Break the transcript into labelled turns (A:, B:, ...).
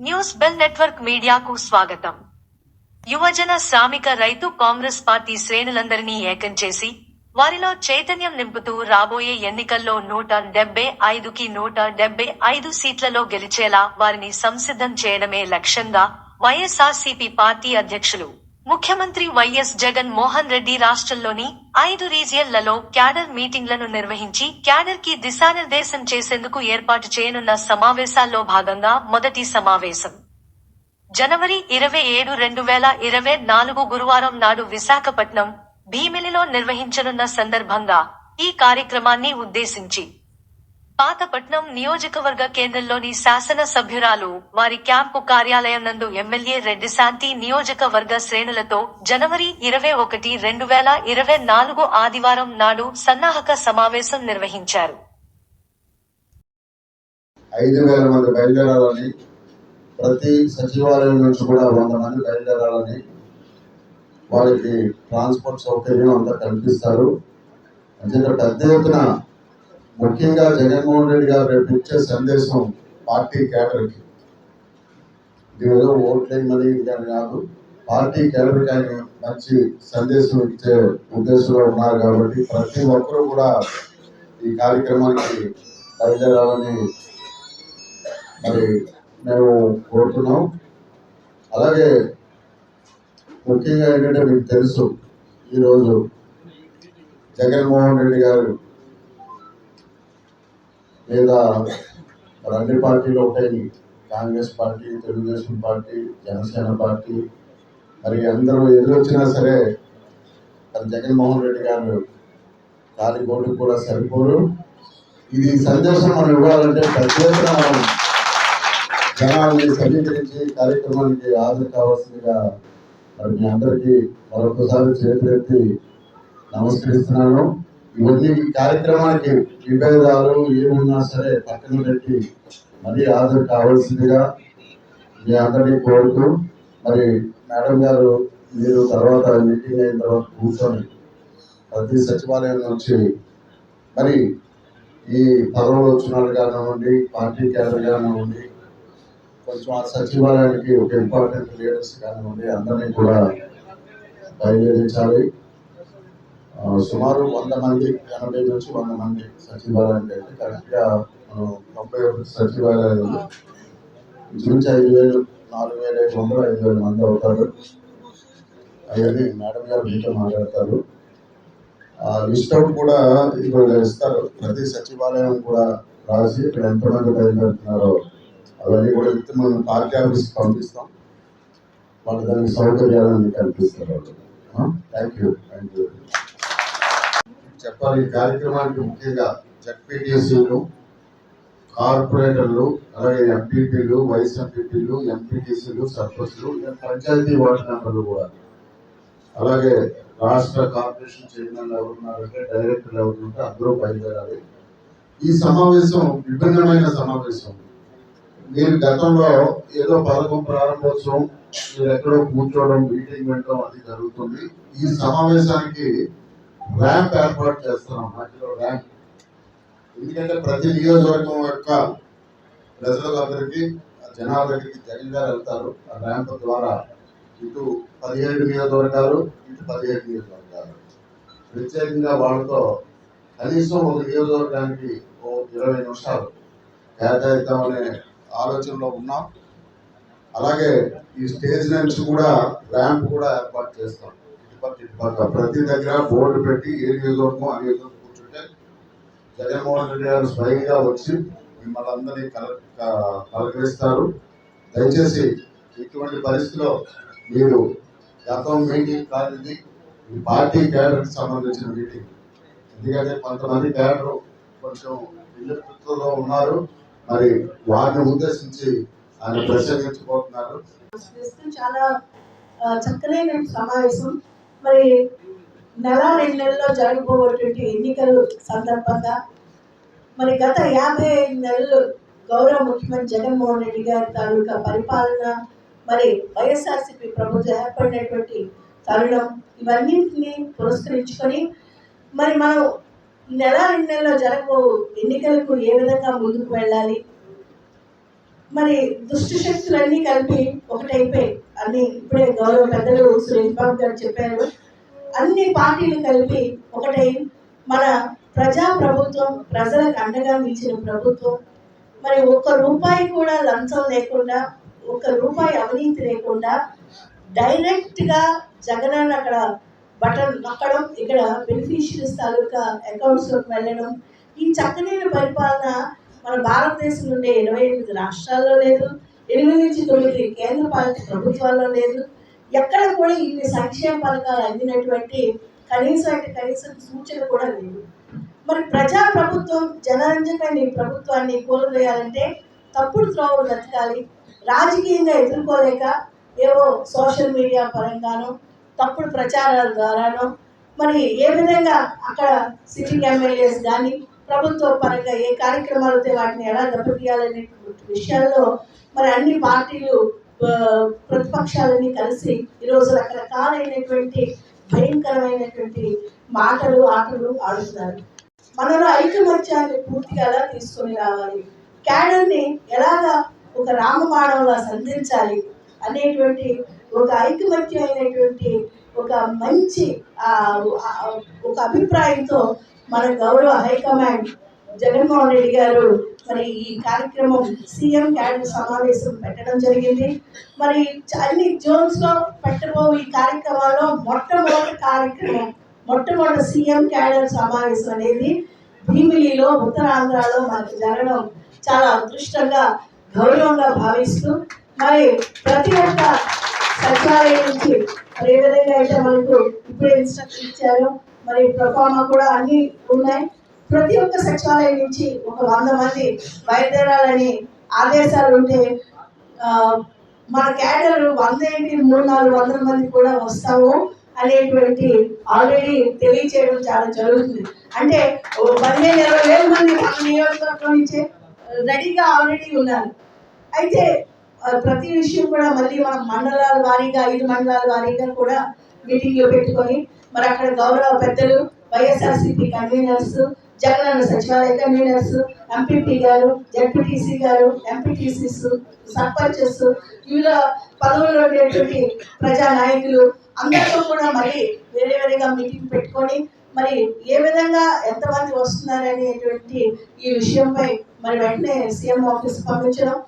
A: News bell network మీడియాకు స్వాగతం. యువజన శ్రామిక రైతు కాంగ్రెస్ పార్టీ శ్రేణులందరినీ ఏకం చేసి వారిలో చైతన్యం నింపుతూ రాబోయే ఎన్నికల్లో నూట డెబ్బై ఐదుకి నూట డెబ్బై ఐదు సీట్లలో గెలిచేలా వారిని సంసిద్ధం చేయడమే లక్ష్యంగా వైఎస్ఆర్సీపీ పార్టీ అధ్యక్షులు ముఖ్యమంత్రి వైఎస్ జగన్ మోహన్ రెడ్డి రాష్ట్రంలోని ఐదు రీజియన్లలో క్యాడర్ మీటింగ్లను నిర్వహించి క్యాడర్కి దిశానిర్దేశం చేసేందుకు ఏర్పాటు చేయనున్న సమావేశాల్లో భాగంగా మొదటి సమావేశం. జనవరి ఇరవై ఏడు రెండు వేల ఇరవై నాలుగు గురువారం నాడు విశాఖపట్నం భీమిలిలో నిర్వహించనున్న సందర్భంగా ఈ కార్యక్రమాన్ని ఉద్దేశించి పాతపట్నం నియోజకవర్గ కేంద్రంలోని శాసన సభ్యురాలు వారి క్యాంపు కార్యాలయం నందు ఎమ్మెల్యే రెడ్డి శాంతి నియోజకవర్గ శ్రేణులతో జనవరి ఇరవై ఒకటి రెండు వేల ఇరవై నాలుగు ఆదివారం నాడు సన్నాహక సమావేశం నిర్వహించారు.
B: ఐదు వేల మంది బయలుదేరాలని ప్రతి సచివాలయం నుంచి కూడా వంద మంది బయలుదేరాలని వారికి ట్రాన్స్పోర్ట్ సౌకర్యం అంతా కల్పిస్తారు. అంచేత పెద్ద ఎత్తున ముఖ్యంగా జగన్మోహన్ రెడ్డి గారు రేపు ఇచ్చే సందేశం పార్టీ కేడర్కి. దీనిలో ఓట్లేమని కానీ కాదు పార్టీ కేడర్కి ఆయన మంచి సందేశం ఇచ్చే ఉద్దేశంలో ఉన్నారు కాబట్టి ప్రతి ఒక్కరూ కూడా ఈ కార్యక్రమానికి బయలుదేరాలని మరి మేము కోరుతున్నాం. అలాగే ముఖ్యంగా ఏంటంటే మీకు తెలుసు ఈరోజు జగన్మోహన్ రెడ్డి గారు లేదా మరి అన్ని పార్టీలు ఉంటాయి Congress party Telugu Desam party Janasena party. మరి అందరూ ఎదురొచ్చినా సరే మరి జగన్మోహన్ రెడ్డి గారు కాలి కోటి కూడా సరిపోరు. ఇది సందేశం మనం ఇవ్వాలంటే ప్రత్యేకంగా మనం జనాల్ని సమీకరించి కార్యక్రమానికి హాజరు కావాల్సిందిగా మరి మీ అందరికీ మరొకసారి చేతులెత్తి నమస్కరిస్తున్నాను. మళ్ళీ ఈ కార్యక్రమానికి విభేదాలు ఏమున్నా సరే పక్కన పెట్టి మరీ హాజరు కావాల్సిందిగా మీ అందరినీ కోరుతూ మరి మేడం గారు మీరు తర్వాత మీటింగ్ అయిన తర్వాత కూర్చొని ప్రతి సచివాలయం నుంచి మరి ఈ పదవులు వచ్చిన కానివ్వండి పార్టీ క్యాడర్ కానివ్వండి కొంచెం ఆ సచివాలయానికి ఒక ఇంపార్టెంట్ లీడర్స్ కానివ్వండి అందరినీ కూడా బయలుదేరించాలి. సుమారు వంద మంది ఎనభై నుంచి వంద మంది సచివాలయానికి అయితే కరెక్ట్గా మనం ముప్పై ఒకటి సచివాలయాలు నుంచి ఐదు వేలు నాలుగు వేల ఐదు వందలు ఐదు వేల మంది అవుతారు. అవన్నీ మేడం గారు మీతో మాట్లాడతారు. ఆ లిస్ట్ అవుట్ కూడా ఇప్పుడు ఇస్తారు. ప్రతి సచివాలయం కూడా రాసి ఇక్కడ ఎంతమంది బయలుదేరుతున్నారో అవన్నీ కూడా ఇస్తే మనం పార్టీ ఆఫీస్కి పంపిస్తాం. వాళ్ళు దానికి సౌకర్యాలను కల్పిస్తారు. Thank you thank you. చెప్పాలి. ఈ కార్యక్రమానికి ముఖ్యంగా జడ్పీటీసీలు కార్పొరేటర్లు అలాగే ఎంపీపీలు వైస్ ఎంపీపీలు ఎంపీటీసీలు సర్పంచ్లు పంచాయతీ వార్డు మెంబర్లు కూడా. అలాగే రాష్ట్ర కార్పొరేషన్ చైర్మన్ ఎవరున్నారంటే డైరెక్టర్లు ఎవరుంటే అందరూ బయలుదేరాలి. ఈ సమావేశం విభిన్నమైన సమావేశం. మీరు గతంలో ఏదో పథకం ప్రారంభోత్సవం మీరు ఎక్కడో కూర్చోవడం మీటింగ్ వినడం అది జరుగుతుంది. ఈ సమావేశానికి ర్యాంప్ ఏర్పాటు చేస్తున్నాం మధ్యలో ర్యాంప్. ఎందుకంటే ప్రతి నియోజకవర్గం యొక్క ప్రజలందరికీ జనాలకి జగన్గా వెళ్తారు ఆ ర్యాంప్ ద్వారా ఇటు పదిహేడు నియోజకవర్గాలు ఇటు పదిహేడు నియోజకవర్గాలు. ప్రత్యేకంగా వాళ్ళతో కనీసం ఒక నియోజకవర్గానికి ఓ ఇరవై నిమిషాలు కేటాయిద్దామనే ఆలోచనలో ఉన్నాం. అలాగే ఈ స్టేజ్ నుంచి కూడా ర్యాంప్ కూడా ఏర్పాటు చేస్తాం. ప్రతి దగ్గర బోర్డు పెట్టి ఏ నియోజకవర్గం ఆ నియోజకవర్గం కూర్చుంటే జగన్మోహన్ రెడ్డి గారు స్వయంగా వచ్చి మిమ్మల్ని అందరినీ కల క- పలకరిస్తారు. దయచేసి ఇటువంటి పరిస్థితిలో మీరు గతం మీటింగ్ కాదు ఈ పార్టీ క్యాడర్కి సంబంధించిన మీటింగ్. ఎందుకంటే కొంతమంది క్యాడర్ కొంచెం విజ్ఞప్తిలో ఉన్నారు. మరి వారిని ఉద్దేశించి ఆయన ప్రసంగించబోతున్నారు
C: చాలా చక్కనైన సమావేశం. మరి నెల రెండు నెలల్లో జరగబోయేటువంటి ఎన్నికలు సందర్భంగా మరి గత యాభై ఐదు నెలలు గౌరవ ముఖ్యమంత్రి జగన్మోహన్ రెడ్డి గారి తాలూకా పరిపాలన మరి వైఎస్ఆర్సీపీ ప్రభుత్వం ఏర్పడినటువంటి తరుణం ఇవన్నింటినీ పురస్కరించుకొని మరి మనం నెల రెండు నెలల్లో జరగబో ఎన్నికలకు ఏ విధంగా ముందుకు వెళ్ళాలి? మరి దుష్ట శక్తులన్నీ కలిపి ఒకటైపోయి అన్ని ఇప్పుడే గౌరవ పెద్దలు సురేష్ బాబు గారు చెప్పారు. అన్ని పార్టీలు కలిపి ఒకటై మన ప్రజా ప్రభుత్వం ప్రజలకు అండగా నిలిచిన ప్రభుత్వం. మరి ఒక్క రూపాయి కూడా లంచం లేకుండా ఒక్క రూపాయి అవినీతి లేకుండా డైరెక్ట్గా జగనన్న అక్కడ బటన్ నొక్కడం ఇక్కడ బెనిఫిషియరీస్ తాలూకా అకౌంట్స్లోకి వెళ్ళడం ఈ చక్కనైన పరిపాలన మన భారతదేశం నుండి ఇరవై ఎనిమిది రాష్ట్రాల్లో లేదు. ఎనిమిది నుంచి తొమ్మిది కేంద్ర పాలిత ప్రభుత్వాల్లో లేదు. ఎక్కడ కూడా ఇన్ని సంక్షేమ పథకాలు అందినటువంటి కనీసం అంటే కనీసం సూచన కూడా లేదు. మరి ప్రజా ప్రభుత్వం జనరంజకమైన ప్రభుత్వాన్ని కూలదోయాలంటే తప్పుడు త్రోవలు బ్రతకాలి రాజకీయంగా ఎదుర్కోలేక ఏవో సోషల్ మీడియా పరంగానో తప్పుడు ప్రచారాల ద్వారానో మరి ఏ విధంగా అక్కడ సిట్టింగ్ ఎమ్మెల్యేస్ కానీ ప్రభుత్వ పరంగా ఏ కార్యక్రమాలు అయితే వాటిని ఎలా దెబ్బతీయాలనేటువంటి విషయాల్లో మరి అన్ని పార్టీలు ప్రతిపక్షాలన్నీ కలిసి ఈరోజు రకరకాలైనటువంటి భయంకరమైనటువంటి మాటలు ఆటలు ఆడుతున్నారు. మనలో ఐకమత్యాన్ని పూర్తిగా ఎలా తీసుకొని రావాలి? క్యాడర్ని ఎలాగా ఒక రామబాణంలా సంధించాలి అనేటువంటి ఒక ఐకమత్యమైనటువంటి ఒక మంచి ఒక అభిప్రాయంతో మన గౌరవ హైకమాండ్ జగన్మోహన్ రెడ్డి గారు మరి ఈ కార్యక్రమం సీఎం క్యాడర్ సమావేశం పెట్టడం జరిగింది. మరి చ- అన్ని జోన్స్లో పెట్టబో ఈ కార్యక్రమాల్లో మొట్టమొదటి కార్యక్రమం మొట్టమొదటి సీఎం క్యాడర్ సమావేశం అనేది భీమిలిలో ఉత్తరాంధ్రలో మనకు జరగడం చాలా అదృష్టంగా గౌరవంగా భావిస్తూ మరి ప్రతి ఒక్క సచివాలయం నుంచి మరి ఏ విధంగా అయితే మనకు ఇప్పుడే ఇన్స్ట్రక్షన్ ఇచ్చారో మరి ప్రఫార్మా కూడా అన్ని ఉన్నాయి. ప్రతి ఒక్క సచివాలయం నుంచి ఒక వంద మంది బయలుదేరాలని ఆదేశాలు ఉంటే మన క్యాడర్ వంద ఏంటి మూడు నాలుగు వందల మంది కూడా వస్తాము అనేటువంటి ఆల్రెడీ తెలియచేయడం చాలా జరుగుతుంది. అంటే పదిహేను ఇరవై వేల మంది మన నియోజకవర్గం నుంచే రెడీగా ఆల్రెడీ ఉన్నారు. అయితే ప్రతి విషయం కూడా మళ్ళీ మనం మండలాల వారీగా ఐదు మండలాల వారీగా కూడా మీటింగ్లు పెట్టుకొని మరి అక్కడ గౌరవ పెద్దలు వైఎస్ఆర్సీపీ కన్వీనర్స్ జగనన్న సచివాలయ కన్వీనర్స్ ఎంపీపీ గారు జడ్పీటీసీ గారు ఎంపీటీసీస్ సర్పంచెస్ వివిధ పదవుల్లో ఉండేటువంటి ప్రజా నాయకులు అందరితో కూడా మరి వేరే వేరేగా మీటింగ్ పెట్టుకొని మరి ఏ విధంగా ఎంతమంది వస్తున్నారు అనేటువంటి ఈ విషయంపై మరి వెంటనే సీఎం ఆఫీస్ పంపించడం